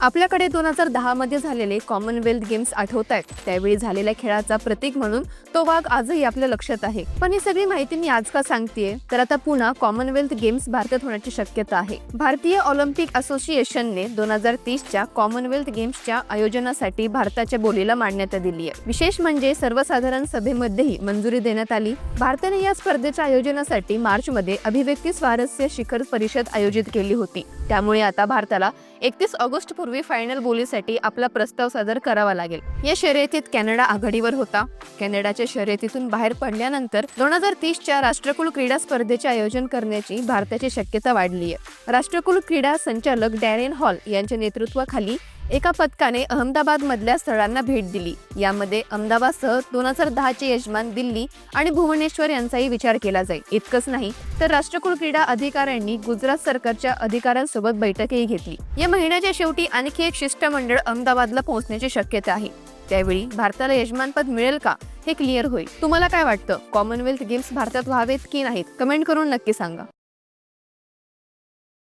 आपल्याकडे दोन हजार दहामध्ये झालेले कॉमनवेल्थ गेम्स आठवत आहेत. त्यावेळी झालेल्या खेळाचा प्रतीक म्हणून तो वाघ आजही आपल्या लक्षात आहे. पण ही सगळी माहिती मी आज का सांगतेय? तर आता पुन्हा कॉमनवेल्थ गेम्स भारतात होण्याची शक्यता आहे. भारतीय ऑलिम्पिक असोसिएशनने दोन हजार तीसच्या कॉमनवेल्थ गेम्सच्या आयोजनासाठी भारताच्या बोलीला मान्यता दिली आहे. विशेष म्हणजे सर्वसाधारण सभेमध्येही मंजुरी देण्यात आली. भारताने या स्पर्धेच्या आयोजनासाठी मार्चमध्ये अभिव्यक्ती स्वारस्य शिखर परिषद आयोजित केली होती. त्यामुळे आता भारताला एकतीस ऑगस्ट पूर्वी फायनल बोलीसाठी आपला प्रस्ताव सादर करावा लागेल. या शर्यतीत कॅनडा आघाडीवर होता. कॅनडाच्या शर्यतीतून बाहेर पडल्यानंतर दोन हजार तीसच्या राष्ट्रकुल क्रीडा स्पर्धेचे आयोजन करण्याची भारताची शक्यता वाढली आहे राष्ट्रकुल क्रीडा संचालक डॅरेन हॉल यांच्या नेतृत्वाखाली एका पथकाने अहमदाबादमधल्या स्थळांना भेट दिली. यामध्ये अहमदाबादसह दोन हजार दहाचे यजमान दिल्ली आणि भुवनेश्वर यांचाही विचार केला जाईल. इतकंच नाही तर राष्ट्रकुल क्रीडा अधिकाऱ्यांनी गुजरात सरकारच्या अधिकाऱ्यांसोबत बैठकही घेतली. या महिन्याच्या शेवटी आणखी एक शिष्टमंडळ अहमदाबादला पोहोचण्याची शक्यता आहे. त्यावेळी भारताला यजमानपद मिळेल का हे क्लिअर होईल. तुम्हाला काय वाटतं? कॉमनवेल्थ गेम्स भारतात व्हावेत की नाहीत? कमेंट करून नक्की सांगा.